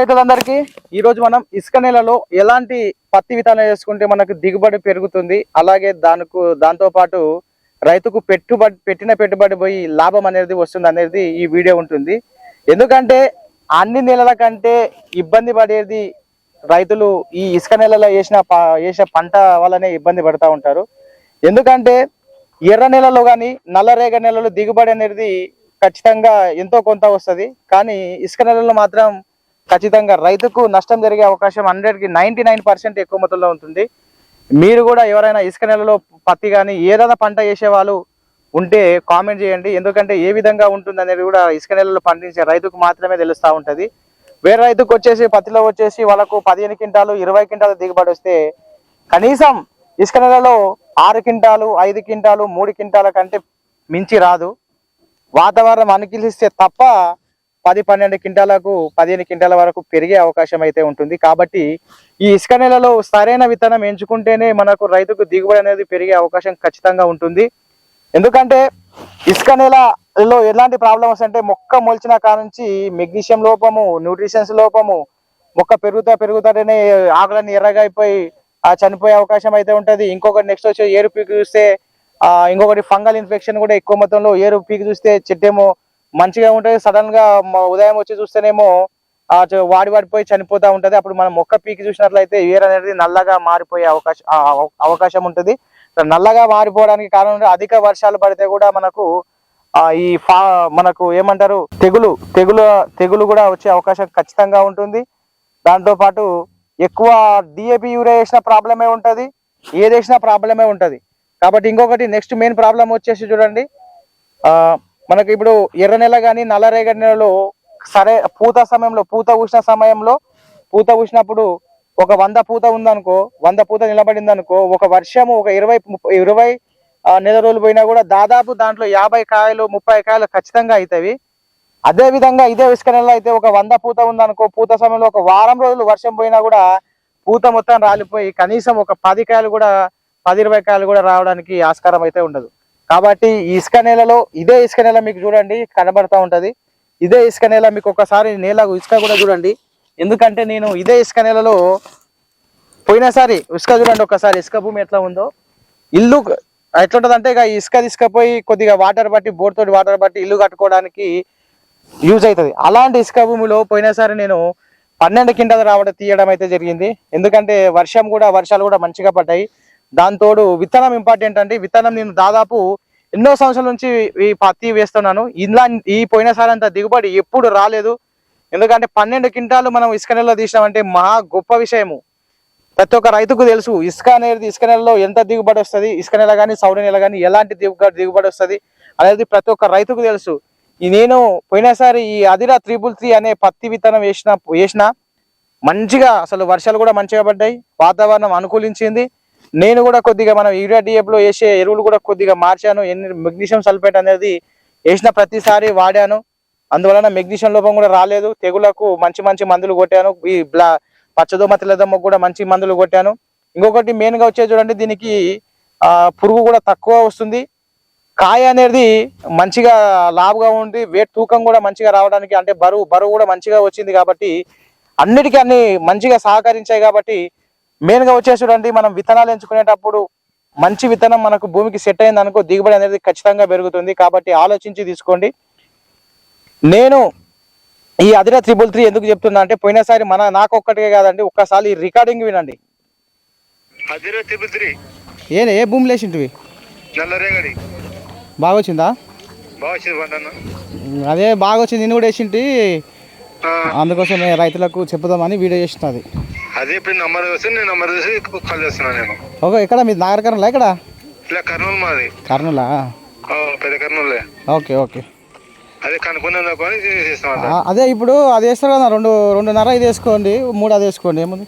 రైతులందరికీ ఈ రోజు మనం ఇసుక నేలలో ఎలాంటి పత్తి విత్తనం చేసుకుంటే మనకు దిగుబడి పెరుగుతుంది? అలాగే దానికి దాంతో పాటు రైతుకు పెట్టుబడి పెట్టిన పెట్టుబడి పోయి లాభం అనేది వస్తుంది అనేది ఈ వీడియో ఉంటుంది. ఎందుకంటే అన్ని నెలల కంటే ఇబ్బంది పడేది రైతులు ఈ ఇసుక నెలలో వేసిన వేసిన పంట వల్లనే ఇబ్బంది పడతా ఉంటారు. ఎందుకంటే ఎర్ర నెలలో కానీ నల్లరేగ నెలలో దిగుబడి అనేది ఖచ్చితంగా ఎంతో కొంత వస్తుంది. కానీ ఇసుక నెలలో మాత్రం ఖచ్చితంగా రైతుకు నష్టం జరిగే అవకాశం హండ్రెడ్కి నైంటీ నైన్ పర్సెంట్ ఎక్కువ మొత్తంలో ఉంటుంది. మీరు కూడా ఎవరైనా ఇసుక నెలలో పత్తి కానీ ఏదైనా పంట వేసే వాళ్ళు ఉంటే కామెంట్ చేయండి. ఎందుకంటే ఏ విధంగా ఉంటుంది అనేది కూడా ఇసుక నెలలో పండించే రైతుకు మాత్రమే తెలుస్తూ ఉంటుంది. వేరే రైతుకు వచ్చేసి పత్తిలో వచ్చేసి వాళ్ళకు పదిహేను క్వింటాలు ఇరవై క్వింటాలు దిగుబడి వస్తే కనీసం ఇసుక నెలలో ఆరు క్వింటాలు ఐదు క్వింటాలు మూడు క్వింటాల కంటే మించి రాదు. వాతావరణం అనుకూలిస్తే తప్ప పది పన్నెండు క్వింటాలకు పదిహేను క్వింటాల వరకు పెరిగే అవకాశం అయితే ఉంటుంది. కాబట్టి ఈ ఇసుక నెలలో సరైన విత్తనం ఎంచుకుంటేనే మనకు రైతుకు దిగుబడి అనేది పెరిగే అవకాశం ఖచ్చితంగా ఉంటుంది. ఎందుకంటే ఇసుక నెలలో ఎలాంటి ప్రాబ్లమ్స్ అంటే మొక్క మొలిచిన కానుంచి మెగ్నీషియం లోపము న్యూట్రిషన్స్ లోపము మొక్క పెరుగుతా పెరుగుతానే ఆకులన్నీ ఎర్రగా అయిపోయి చనిపోయే అవకాశం అయితే ఉంటుంది. ఇంకొకటి నెక్స్ట్ వచ్చి ఏరు పీకి చూస్తే ఇంకొకటి ఫంగల్ ఇన్ఫెక్షన్ కూడా ఎక్కువ మొత్తంలో ఏరు పీకి చూస్తే చెట్టేమో మంచిగా ఉంటుంది. సడన్గా ఉదయం వచ్చి చూస్తేనేమో ఆ వాడి వాడిపోయి చనిపోతా ఉంటుంది. అప్పుడు మనం మొక్క పీకి చూసినట్లయితే ఏర్ అనేది నల్లగా మారిపోయే అవకాశం అవకాశం ఉంటుంది. నల్లగా మారిపోవడానికి కారణం అధిక వర్షాలు పడితే కూడా మనకు ఈ ఫా మనకు ఏమంటారు తెగులు తెగులు తెగులు కూడా వచ్చే అవకాశం ఖచ్చితంగా ఉంటుంది. దాంతోపాటు ఎక్కువ డిఏపి యూరియా వేసిన ప్రాబ్లమే ఉంటుంది. ఏది వేసినా ప్రాబ్లమే ఉంటుంది. కాబట్టి ఇంకొకటి నెక్స్ట్ మెయిన్ ప్రాబ్లం వచ్చేసి చూడండి. ఆ మనకి ఇప్పుడు ఎర్ర నెల కానీ నల్లరేగడి నెలలో సరే పూత సమయంలో పూత ఊసిన సమయంలో పూత ఊసినప్పుడు ఒక వంద పూత ఉందనుకో వంద పూత నిలబడింది అనుకో ఒక వర్షము ఒక ఇరవై ముప్పై ఇరవై నెల రోజులు పోయినా కూడా దాదాపు దాంట్లో యాభై కాయలు ముప్పై కాయలు ఖచ్చితంగా అవుతాయి అదే విధంగా ఇదే ఇసుక నెలలో అయితే ఒక వంద పూత ఉందనుకో పూత సమయంలో ఒక వారం రోజులు వర్షం పోయినా కూడా పూత మొత్తం రాలిపోయి కనీసం ఒక పది కాయలు కూడా పది ఇరవై కాయలు కూడా రావడానికి ఆస్కారం అయితే ఉండదు. కాబట్టి ఇసుక నేలలో ఇదే ఇసుక నేల మీకు చూడండి కనబడతా ఉంటుంది. ఇదే ఇసుక నేల మీకు ఒకసారి నేల ఇసుక కూడా చూడండి. ఎందుకంటే నేను ఇదే ఇసుక నేలలో పోయినసారి ఇసుక చూడండి ఒకసారి ఇసుక భూమి ఎట్లా ఉందో. ఇల్లు ఎట్లుంటుంది అంటే ఇక ఇసుక తీసుకపోయి కొద్దిగా వాటర్ బట్టి బోర్ తోటి వాటర్ బట్టి ఇల్లు కట్టుకోవడానికి యూజ్ అవుతుంది. అలాంటి ఇసుక భూమిలో పోయినసారి నేను పన్నెండు కింటాలు రావడం తీయడం అయితే జరిగింది. ఎందుకంటే వర్షం కూడా వర్షాలు కూడా మంచిగా పడ్డాయి. దాంతోడు విత్తనం ఇంపార్టెంట్ అంటే విత్తనం నేను దాదాపు ఎన్నో సంవత్సరాల నుంచి ఈ పత్తి వేస్తున్నాను. ఇలా ఈ పోయినసారి అంత దిగుబడి ఎప్పుడు రాలేదు. ఎందుకంటే పన్నెండు క్వింటాలు మనం ఇసుక నెలలో తీసినామంటే మహా గొప్ప విషయము. ప్రతి ఒక్క రైతుకు తెలుసు ఇసుక అనేది ఇసుక నెలలో ఎంత దిగుబడి వస్తుంది ఇసుక నెల కానీ సౌడి నెల కానీ ఎలాంటి దిగుబడి దిగుబడి వస్తుంది అనేది ప్రతి ఒక్క రైతుకు తెలుసు. నేను పోయినసారి ఈ అదిరా త్రిబుల్ త్రీ అనే పత్తి విత్తనం వేసిన వేసిన మంచిగా అసలు వర్షాలు కూడా మంచిగా పడ్డాయి. వాతావరణం అనుకూలించింది. నేను కూడా కొద్దిగా మనం యూరియా డిఎఫ్లో వేసే ఎరువులు కూడా కొద్దిగా మార్చాను. ఎన్ని మెగ్నీషియం సల్ఫేట్ అనేది వేసిన ప్రతిసారి వాడాను. అందువలన మెగ్నీషియం లోపం కూడా రాలేదు. తెగులకు మంచి మంచి మందులు కొట్టాను. ఈ బ్లా పచ్చదోమ తెల్లదోమ కూడా మంచి మందులు కొట్టాను. ఇంకొకటి మెయిన్గా వచ్చే చూడండి దీనికి పురుగు కూడా తక్కువ వస్తుంది. కాయ అనేది మంచిగా లాభగా ఉంది వెయిట్ తూకం కూడా మంచిగా రావడానికి అంటే బరువు బరువు కూడా మంచిగా వచ్చింది కాబట్టి అన్నిటికీ అన్ని మంచిగా సహకరించాయి కాబట్టి మెయిన్గా వచ్చేసి చూడండి మనం విత్తనాలు ఎంచుకునేటప్పుడు మంచి విత్తనం మనకు భూమికి సెట్ అయింది అనుకో దిగుబడి అనేది ఖచ్చితంగా పెరుగుతుంది. కాబట్టి ఆలోచించి తీసుకోండి. నేను ఈ అదిరా త్రిబుల్ త్రీ ఎందుకు చెప్తున్నా అంటే పోయినసారి మన నాకు ఒక్కటికే కాదండి ఒక్కసారి రికార్డింగ్ వినండి. ఏ ఏ భూమి లేచింటివి? బాగా వచ్చిందా. అదే బాగా వచ్చింది నేను కూడా వేసింటి. ఆ, అందుకోసం రైతులకు చెప్పుదామని వీడియో చేసినది అదే ఇప్పుడు నంబర్ వస్తే నేను నంబర్ చూసి కాల్ చేస్తున్నాను నేను. ఓకే ఎక్కడ? మీ నాగరికరంలా ఇక్కడ ఇలా కర్నూలు మాది. కర్నూలా? ఆ, పెద్ద కర్నూలులే ఓకే ఓకే. అదే కనుక్కున్నాను అని చేస్తామంట ఆ, అదే ఇప్పుడు అది వేస్తారు కదా రెండు రెండున్నర ఇది వేసుకోండి మూడు అది వేసుకోండి ఏముంది?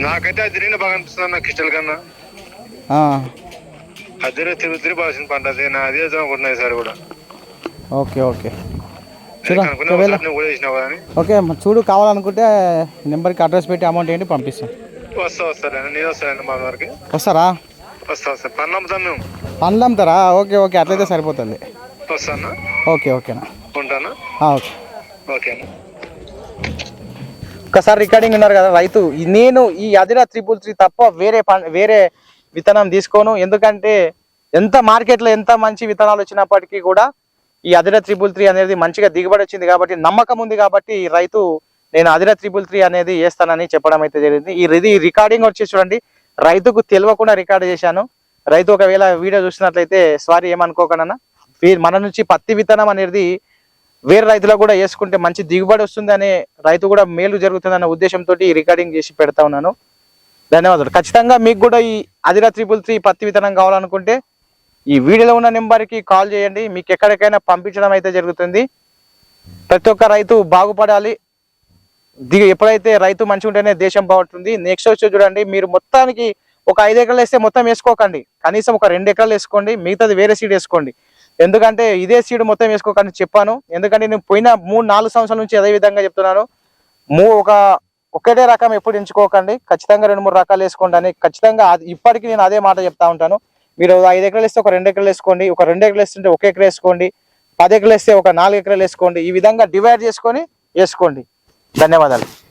నాకైతే అదిరినే బాగా అనిపిస్తుంది అన్న కిస్టల్ కన్నా. ఆ, అదిరే తిరుపతి బాగా వచ్చింది పంట అదే నా అదే ఈసారి కూడా. Okay okay. ఒకవేళ ఒకసారి కానీ ఓకే మ- చూడు కావాలనుకుంటే నెంబర్కి అడ్రస్ పెట్టి అమౌంట్ ఏంటి పంపిస్తాం. వస్తారా? పండ్లు అమ్ముతారా ఓకే ఓకే అట్లయితే సరిపోతుంది. ఓకే ఓకేనా. ఓకే. ఓకే అన్న. ఒక్కసారి రికార్డింగ్ ఉన్నారు కదా రైతు. నేను ఈ అదిరా త్రిపుల్ త్రీ తప్ప వేరే వేరే విత్తనం తీసుకోను. ఎందుకంటే ఎంత మార్కెట్లో ఎంత మంచి విత్తనాలు వచ్చినప్పటికీ కూడా ఈ అదిర త్రిపుల్ త్రీ అనేది మంచిగా దిగుబడి వచ్చింది కాబట్టి నమ్మకం ఉంది కాబట్టి ఈ రైతు నేను అదిర త్రిపుల్ త్రీ అనేది వేస్తానని చెప్పడం అయితే జరిగింది. ఈ ఇది రికార్డింగ్ వచ్చి చూడండి. రైతుకు తెలియకుండా రికార్డ్ చేశాను. రైతు ఒకవేళ వీడియో చూసినట్లయితే సారీ ఏమనుకోకుండా మన నుంచి పత్తి విత్తనం అనేది వేరే రైతులకు కూడా వేసుకుంటే మంచి దిగుబడి వస్తుంది అనే రైతు కూడా మేలు జరుగుతుంది అనే ఉద్దేశంతో ఈ రికార్డింగ్ చేసి పెడతా ఉన్నాను. ధన్యవాదాలు. ఖచ్చితంగా మీకు కూడా ఈ అదిరా త్రిపుల్ త్రీ పత్తి విత్తనం కావాలనుకుంటే ఈ వీడియోలో ఉన్న నెంబర్కి కాల్ చేయండి. మీకు ఎక్కడికైనా పంపించడం అయితే జరుగుతుంది. ప్రతి ఒక్క రైతు బాగుపడాలి. దిగు ఎప్పుడైతే రైతు మంచిగా ఉంటేనే దేశం బాగుంటుంది. నెక్స్ట్ వచ్చి చూడండి. మీరు మొత్తానికి ఒక ఐదు ఎకరాలు వేస్తే మొత్తం వేసుకోకండి. కనీసం ఒక రెండు ఎకరాలు వేసుకోండి. మిగతాది వేరే సీడ్ వేసుకోండి. ఎందుకంటే ఇదే సీడ్ మొత్తం వేసుకోకండి చెప్పాను. ఎందుకంటే నేను పోయిన మూడు నాలుగు సంవత్సరాల నుంచి అదే విధంగా చెప్తున్నాను. మూ ఒక ఒకటే రకం ఎప్పుడు ఎంచుకోకండి. ఖచ్చితంగా రెండు మూడు రకాలు వేసుకోండి అని. ఖచ్చితంగా ఇప్పటికీ నేను అదే మాట చెప్తా ఉంటాను. మీరు ఐదు ఎకరాలు వేస్తే ఒక రెండు ఎకరాలు వేసుకోండి ఒక రెండు ఎకరాలు వేస్తుంటే ఒక ఎకరా వేసుకోండి పది ఎకరాలు వేస్తే ఒక నాలుగు ఎకరాలు వేసుకోండి ఈ విధంగా డివైడ్ చేసుకొని వేసుకోండి. ధన్యవాదాలు.